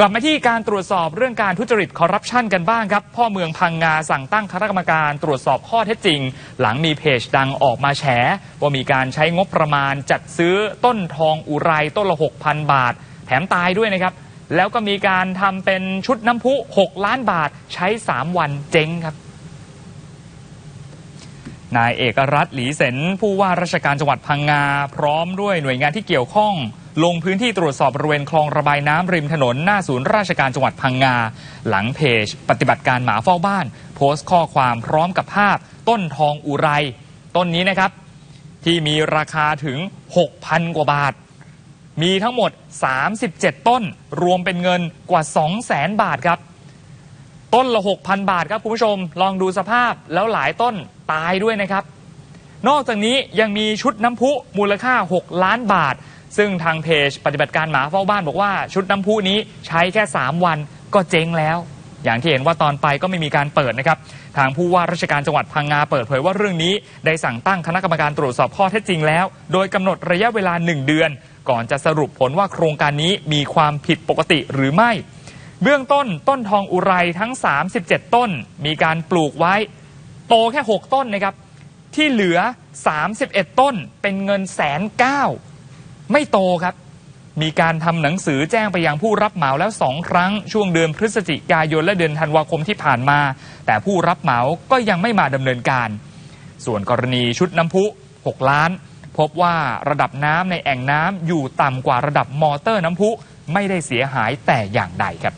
กลับมาที่การตรวจสอบเรื่องการทุจริตคอร์รัปชันกันบ้างครับ พ่อเมืองพังงาสั่งตั้งคณะกรรมการตรวจสอบข้อเท็จจริง หลังมีเพจดังออกมาแฉ ว่ามีการใช้งบประมาณจัดซื้อต้นทองอุไรต้นละ 6,000 บาท แถมตายด้วยนะครับ แล้วก็มีการทำเป็นชุดน้ำพุ 6 ล้านบาทใช้ 3 วันเจ๊งครับนายเอกรัฐหลีเสนผู้ว่าราชการจังหวัดพังงา พร้อมด้วยหน่วยงานที่เกี่ยวข้อง ลงพื้นที่ตรวจสอบบริเวณคลองระบายน้ำริมถนนหน้าศูนย์ราชการจังหวัดพังงา หลังเพจ ปฏิบัติการหมาเฝ้าบ้าน โพสต์ข้อความพร้อมกับภาพ ต้นทองอุไร ต้นนี้นะครับ ที่มีราคาถึง 6,000 กว่าบาท มีทั้งหมด 37 ต้น รวมเป็นเงินกว่า 200,000 บาทครับ ต้นละ 6,000 บาทครับคุณผู้ชม ลองดูสภาพแล้วหลายต้นตายด้วยนะครับ นอกจากนี้ยังมีชุดน้ำพุมูลค่า 6 ล้านบาท ซึ่งทางเพจปฏิบัติการหมาเฝ้าบ้านบอกว่าชุดน้ำพุนี้ใช้แค่ 3 วันก็เจ๊งแล้ว อย่างที่เห็นว่าตอนไปก็ไม่มีการเปิดนะครับ ทางผู้ว่าราชการจังหวัดพังงาเปิดเผยว่าเรื่องนี้ ได้สั่งตั้งคณะกรรมการตรวจสอบข้อเท็จจริงแล้ว โดยกำหนดระยะเวลา 1 เดือน ก่อนจะสรุปผลว่าโครงการนี้มีความผิดปกติหรือไม่ เบื้องต้นต้นทองอุไรทั้ง 37 ต้น มีการปลูกไว้ โตแค่ 6 ต้นนะครับที่เหลือ 31 ต้นเป็นเงินแสนเก้า ไม่โตครับ มีการทำหนังสือแจ้งไปยังผู้รับเหมาแล้วสองครั้ง ช่วงเดือนพฤศจิกายนและเดือนธันวาคมที่ผ่านมา แต่ผู้รับเหมาก็ยังไม่มาดำเนินการ ส่วนกรณีชุดน้ำพุ 6 ล้าน พบว่าระดับน้ำในแอ่งน้ำอยู่ต่ำกว่าระดับมอเตอร์น้ำพุ ไม่ได้เสียหายแต่อย่างใดครับ